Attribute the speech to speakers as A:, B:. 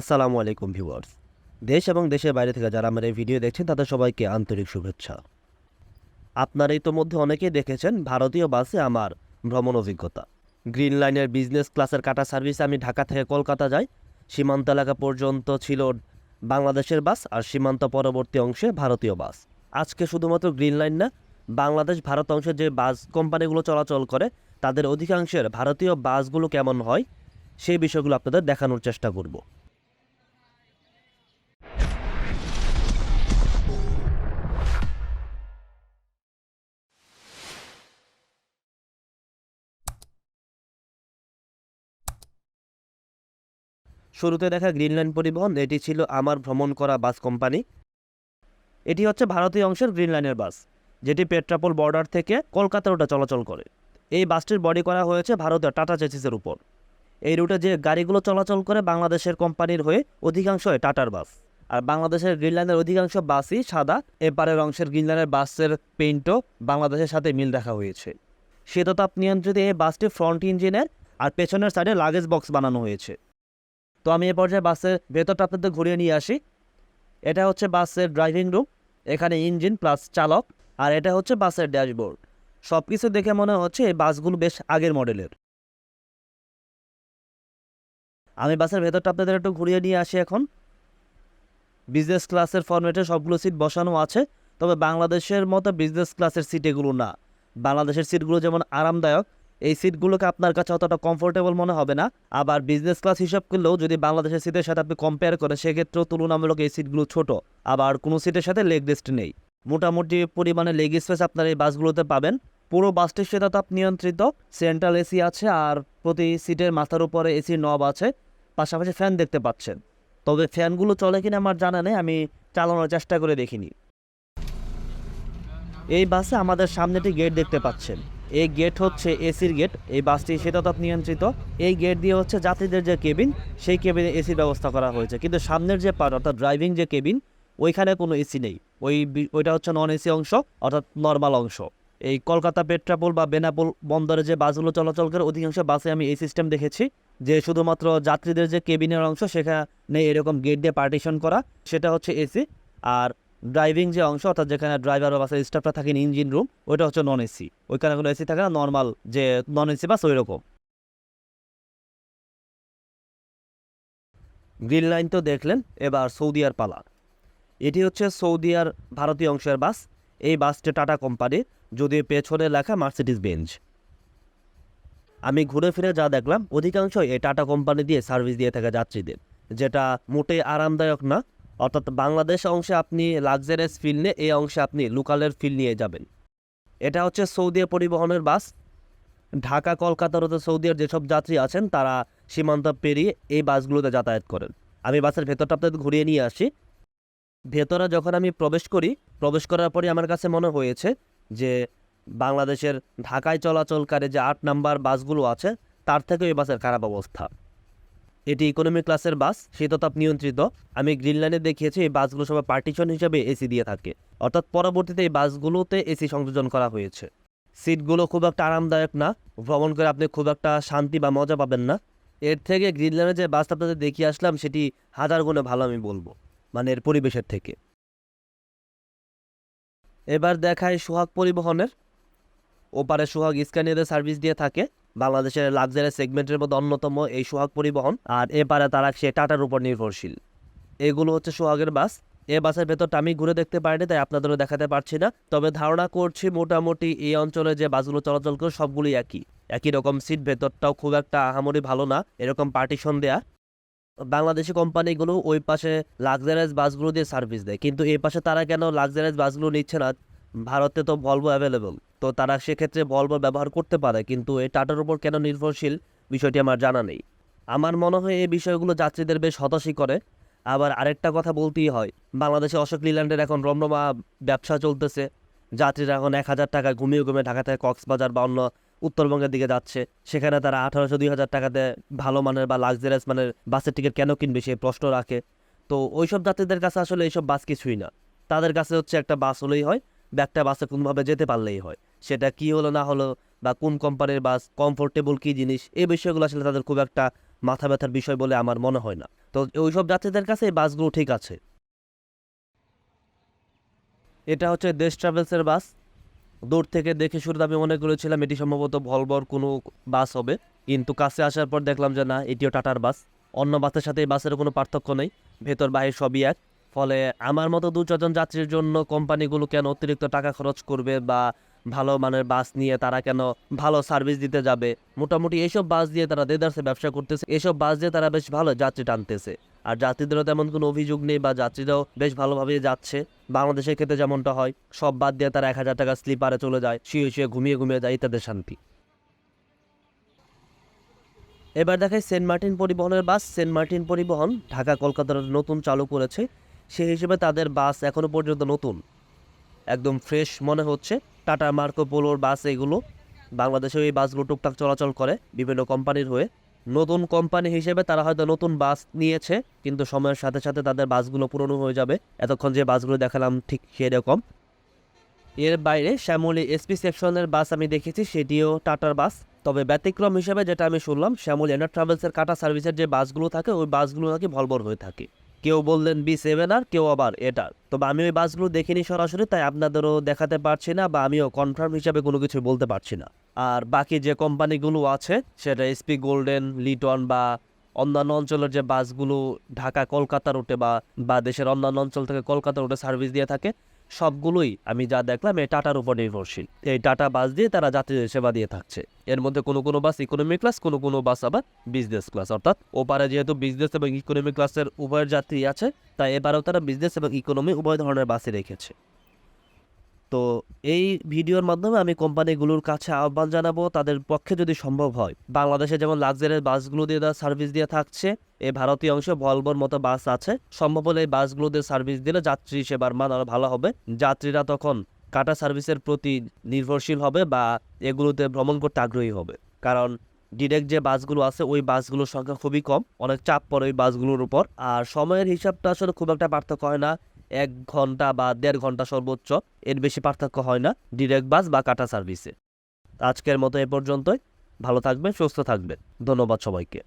A: আসসালামু আলাইকুম ভিউয়ার্স। দেশ এবং দেশের বাইরে থেকে যারা আমার এই ভিডিও দেখছেন, তাদের সবাইকে আন্তরিক শুভেচ্ছা। আপনারা ইতোমধ্যে অনেকেই দেখেছেন, ভারতীয় বাসে আমার ভ্রমণ অভিজ্ঞতা। গ্রিন লাইনের বিজনেস ক্লাসের কাটা সার্ভিসে আমি ঢাকা থেকে কলকাতা যাই। সীমান্ত এলাকা পর্যন্ত ছিল বাংলাদেশের বাস আর সীমান্ত পরবর্তী অংশে ভারতীয় বাস। আজকে শুধুমাত্র গ্রিন লাইন না, বাংলাদেশ, ভারত অংশে যে বাস কোম্পানিগুলো চলাচল করে, তাদের অধিকাংশের ভারতীয় বাসগুলো কেমন হয়, সেই বিষয়গুলো আপনাদের দেখানোর চেষ্টা করব। শুরুতে দেখা গ্রিন লাইন পরিবহন, এটি ছিল আমার ভ্রমণ করা বাস কোম্পানি। এটি হচ্ছে ভারতীয় অংশের গ্রিন লাইনের বাস, যেটি পেট্রাপোল বর্ডার থেকে কলকাতা রুটে চলাচল করে। এই বাসটির বডি করা হয়েছে ভারতের টাটা চেসিসের উপর। এই রুটে যে গাড়িগুলো চলাচল করে বাংলাদেশের কোম্পানির হয়ে অধিকাংশই টাটার বাস। আর বাংলাদেশের গ্রিন লাইনের অধিকাংশ বাসই সাদা, এপারের অংশের গ্রিন লাইনের বাসের পেইন্টও বাংলাদেশের সাথে মিল দেখা হয়েছে। শীততাপ নিয়ন্ত্রিত এই বাসটি ফ্রন্ট ইঞ্জিনের আর পেছনের সাইডে লাগেজ বক্স বানানো হয়েছে। তো আমি এ পর্যায়ে বাসের ভেতরটা আপনাদের ঘুরিয়ে নিয়ে আসি। এটা হচ্ছে বাসের ড্রাইভিং রুম, এখানে ইঞ্জিন প্লাস চালক, আর এটা হচ্ছে বাসের ড্যাশবোর্ড। সব কিছু দেখে মনে হচ্ছে এই বাসগুলো বেশ আগের মডেলের। আমি বাসের ভেতরটা আপনাদের একটু ঘুরিয়ে নিয়ে আসি এখন। বিজনেস ক্লাসের ফরম্যাটে সবগুলো সিট বসানো আছে, তবে বাংলাদেশের মতো বিজনেস ক্লাসের সিট এগুলো না। বাংলাদেশের সিটগুলো যেমন আরামদায়ক এই সিটগুলোকে আপনার কাছে অতটা কমফোর্টেবল মনে হবে না। আবার বিজনেস ক্লাস হিসাব করলেও যদি বাংলাদেশের সিটের সাথে আপনি কম্পেয়ার করেন, সেক্ষেত্রেও তুলনামূলক এই সিটগুলো ছোট। আবার কোনো সিটের সাথে লেগ রেস্ট নেই। মোটামুটি পরিমাণে লেগ স্পেস আপনার এই বাসগুলোতে পাবেন। পুরো বাসটির শীতাতাপ নিয়ন্ত্রিত। সেন্ট্রাল এসি আছে আর প্রতি সিটের মাথার উপরে এসি নব আছে। পাশাপাশি ফ্যান দেখতে পাচ্ছেন। তবে ফ্যানগুলো চলে কিনা আমার জানা নেই, আমি চালানোর চেষ্টা করে দেখিনি। এই বাসে আমাদের সামনে একটি গেট দেখতে পাচ্ছেন। এই গেট হচ্ছে এসির গেট এই বাসটি শীতাতাপ নিয়ন্ত্রিত। এই গেট দিয়ে হচ্ছে যাত্রীদের যে কেবিন সেই কেবিনে এসির ব্যবস্থা করা হয়েছে। কিন্তু সামনের যে পার্ট অর্থাৎ ড্রাইভিং যে কেবিন ওইখানে কোনো এসি নেই। ওই ওইটা হচ্ছে নন এসি অংশ, অর্থাৎ নর্মাল অংশ। এই কলকাতা পেট্রাপোল বা বেনাপোল বন্দরে যে বাসগুলো চলাচল করে, অধিকাংশ বাসে আমি এই সিস্টেম দেখেছি, যে শুধুমাত্র যাত্রীদের যে কেবিনের অংশ, সেখানে এরকম গেট দিয়ে পার্টিশন করা, সেটা হচ্ছে এসি আর ড্রাইভিং যে অংশ, অর্থাৎ যেখানে ড্রাইভার বা স্টাফটা থাকেন ইঞ্জিন রুম ওইটা হচ্ছে নন এসি ওইখানে কোনো এসি থাকে না নর্মাল যে নন এসি বাস ওই রকম গ্রিন লাইন তো দেখলেন, এবার সৌদিয়ার পালা। এটি হচ্ছে সৌদিয়ার ভারতীয় অংশের বাস। এই বাসটি টাটা কোম্পানির যদিও পেছনে লেখা মার্সিডিস বেঞ্চ আমি ঘুরে ফিরে যা দেখলাম অধিকাংশ এই টাটা কোম্পানি দিয়ে সার্ভিস দিয়ে থাকে যাত্রীদের, যেটা মোটেই আরামদায়ক না। অর্থাৎ বাংলাদেশ অংশে আপনি লাক্সারিয়াস ফিল নিয়ে এই অংশে আপনি লোকালের ফিল নিয়ে যাবেন। এটা হচ্ছে সৌদি পরিবহনের বাস। ঢাকা কলকাতার হতে সৌদিয়ার যেসব যাত্রী আছেন, তারা সীমান্ত পেরিয়ে এই বাসগুলোতে যাতায়াত করেন। আমি বাসের ভেতরটা আপনাদের ঘুরিয়ে নিয়ে আসি। ভেতরে যখন আমি প্রবেশ করি, প্রবেশ করার পরে আমার কাছে মনে হয়েছে যে বাংলাদেশের ঢাকায় চলাচলকারী যে আট নাম্বার বাসগুলো আছে, তার থেকে এই বাসের খারাপ অবস্থা। এটি ইকোনমি ক্লাসের বাস শীততাপ নিয়ন্ত্রিত। আমি গ্রিন লাইনে দেখিয়েছি, এই বাসগুলো সবাই পার্টিশন হিসেবে এসি দিয়ে থাকে। অর্থাৎ পরবর্তীতে এই বাসগুলোতে এসি সংযোজন করা হয়েছে। সিটগুলো খুব একটা আরামদায়ক না। ভ্রমণ করে আপনি খুব একটা শান্তি বা মজা পাবেন না। এর থেকে গ্রিন লাইনের যে বাসটা আপনাদের দেখিয়ে আসলাম, সেটি হাজার গুণে ভালো আমি বলব। মানে এর পরিবেশের থেকে। এবার দেখায় সোহাগ পরিবহনের। ওপারে সোহাগ স্ক্যানিয়ারের সার্ভিস দিয়ে থাকে। বাংলাদেশের লাক্সারি সেগমেন্টের মধ্যে অন্যতম এই সোহাগ পরিবহন। আর এপারে তারা সে টাটার উপর নির্ভরশীল। এগুলো হচ্ছে সোহাগের বাস। এ বাসের ভেতরটা আমি ঘুরে দেখতে পারিনি তাই আপনাদেরও দেখাতে পারছি না। তবে ধারণা করছি মোটামুটি এই অঞ্চলে যে বাসগুলো চলাচল করে সবগুলি একই। একই রকম সিট ভেতরটাও খুব একটা আহামরি ভালো না, এরকম পার্টিশন দেয়া। বাংলাদেশি কোম্পানিগুলো ওই পাশে লাক্সারিয়াস বাসগুলো দিয়ে সার্ভিস দেয়। কিন্তু এই পাশে তারা কেন লাক্সারিয়াস বাসগুলো নিচ্ছে না? ভারতে তো ভলভো অ্যাভেলেবল তো তারা সেক্ষেত্রে ভলভো ব্যবহার করতে পারে, কিন্তু এই টাটার উপর কেন নির্ভরশীল বিষয়টি আমার জানা নেই। আমার মনে হয় এই বিষয়গুলো যাত্রীদের বেশ হতাশই করে। আবার আরেকটা কথা বলতেই হয়, বাংলাদেশে অশোক লিল্যান্ডের এখন রমরমা ব্যবসা চলতেছে। যাত্রীরা এখন এক হাজার টাকা ঘুমিয়ে ঘুমিয়ে ঢাকা থেকে কক্সবাজার বা অন্য উত্তরবঙ্গের দিকে যাচ্ছে। সেখানে তারা আঠারোশো দুই হাজার টাকাতে ভালো মানের বা লাক্সারিয়াস মানের বাসের টিকিট কেন কিনবে সে প্রশ্ন রাখে। তো ওইসব যাত্রীদের কাছে আসলে এইসব বাস কিছুই না। তাদের কাছে হচ্ছে একটা বাস হলেই হয়। বা একটা বাসে কোনোভাবে যেতে পারলেই হয়। সেটা কি হলো, না হলো, বা কোন কোম্পানির বাস কমফোর্টেবল কী জিনিস এই বিষয়গুলো আসলে তাদের খুব একটা মাথা ব্যথার বিষয় বলে আমার মনে হয় না। তো ওইসব যাত্রীদের কাছে এই বাসগুলো ঠিক আছে। এটা হচ্ছে দেশ ট্রাভেলসের বাস দূর থেকে দেখে শুরুতে আমি মনে করেছিলাম এটি সম্ভবত ভলভর কোনো বাস হবে। কিন্তু কাছে আসার পর দেখলাম যে না, এটিও টাটার বাস অন্য বাসের সাথে এই বাসের কোনো পার্থক্য নেই। ভেতর বাহির সবই এক। ফলে আমার মতো দু চারজন যাত্রীর জন্য কোম্পানিগুলো কেন অতিরিক্ত টাকা খরচ করবে বা ভালো মানের বাস নিয়ে তারা কেন ভালো সার্ভিস দিতে যাবে? মোটামুটি এইসব বাস দিয়ে তারা দেদারসে ব্যবসা করতেছে। এইসব বাস দিয়ে তারা বেশ ভালো যাত্রী টানতেছে। আর যাত্রীদেরও তেমন কোনো অভিযোগ নেই বা যাত্রীরাও বেশ ভালোভাবে যাচ্ছে। বাংলাদেশের ক্ষেত্রে যেমনটা হয়, সব বাদ দিয়ে তারা এক হাজার টাকা স্লিপারে চলে যায়, শুয়ে শুয়ে ঘুমিয়ে ঘুমিয়ে যায়, ইত্যাদি শান্তি। এবার দেখায় সেন্ট মার্টিন পরিবহনের বাস। সেন্ট মার্টিন পরিবহন ঢাকা কলকাতার নতুন চালু করেছে। সেই হিসেবে তাদের বাস এখনও পর্যন্ত নতুন। একদম ফ্রেশ মনে হচ্ছে। টাটা, মার্কো পোলোর বাস এগুলো। বাংলাদেশেও এই বাসগুলো টুকটাক চলাচল করে বিভিন্ন কোম্পানির হয়ে। নতুন কোম্পানি হিসেবে তারা হয়তো নতুন বাস নিয়েছে, কিন্তু সময়ের সাথে সাথে তাদের বাসগুলো পুরনো হয়ে যাবে। এতক্ষণ যে বাসগুলো দেখালাম ঠিক সেরকম। এর বাইরে শ্যামলী এসপি সেকশনের বাস আমি দেখেছি, সেটিও টাটার বাস। তবে ব্যতিক্রম হিসেবে যেটা আমি শুনলাম, শ্যামল এনার ট্রাভেলসের কাটা সার্ভিসের যে বাসগুলো থাকে, ওই বাসগুলো নাকি ভলভর হয়ে থাকে। কেউ বললেন বি সেভেন আর কেউ আবার এটার তবে আমি ওই বাসগুলো দেখিনি সরাসরি, তাই আপনাদেরও দেখাতে পারছি না বা আমিও কনফার্ম হিসাবে কোনো কিছু বলতে পারছি না। আর বাকি যে কোম্পানিগুলো আছে, সেটা এসপি গোল্ডেন লিটন বা অন্যান্য অঞ্চলের যে বাসগুলো ঢাকা কলকাতা রুটে বা বা দেশের অন্যান্য অঞ্চল থেকে কলকাতা রুটে সার্ভিস দিয়ে থাকে সবগুলোই আমি যা দেখলাম, এই টাটার উপর নির্ভরশীল। এই টাটা বাস দিয়ে তারা যাত্রীদের সেবা দিয়ে থাকছে। এর মধ্যে কোনো কোনো বাস ইকোনমি ক্লাস কোনো কোনো বাস আবার বিজনেস ক্লাস অর্থাৎ ওপারে যেহেতু বিজনেস এবং ইকোনমি ক্লাসের উভয়ের যাত্রী আছে, তাই এবারেও তারা বিজনেস এবং ইকোনমি উভয় ধরনের বাসে রেখেছে। তো এই ভিডিওর মাধ্যমে আমি কোম্পানিগুলোর কাছে আহ্বান জানাব, তাদের পক্ষে যদি সম্ভব হয়। বাংলাদেশে যেমন লাক্সারিয়াস বাসগুলো দিয়ে তারা সার্ভিস দিয়ে থাকছে এই ভারতীয় অংশে ভলভোর মতো বাস আছে। সম্ভব হলে এই বাসগুলোতে সার্ভিস দিলে যাত্রী সেবার মান আরও ভালো হবে। যাত্রীরা তখন কাটা সার্ভিসের প্রতি নির্ভরশীল হবে বা এগুলোতে ভ্রমণ করতে আগ্রহী হবে। কারণ ডিরেক্ট যে বাসগুলো আছে, ওই বাসগুলোর সংখ্যা খুবই কম। অনেক চাপ পড়ে ওই বাসগুলোর উপর। আর সময়ের হিসাবটা আসলে খুব একটা পার্থক্য হয় না। এক ঘণ্টা বা দেড় ঘণ্টা সর্বোচ্চ এর বেশি পার্থক্য হয় না ডিরেক্ট বাস বা কাটা সার্ভিসে। আজকের মতো এ পর্যন্তই। ভালো থাকবেন, সুস্থ থাকবেন। ধন্যবাদ সবাইকে।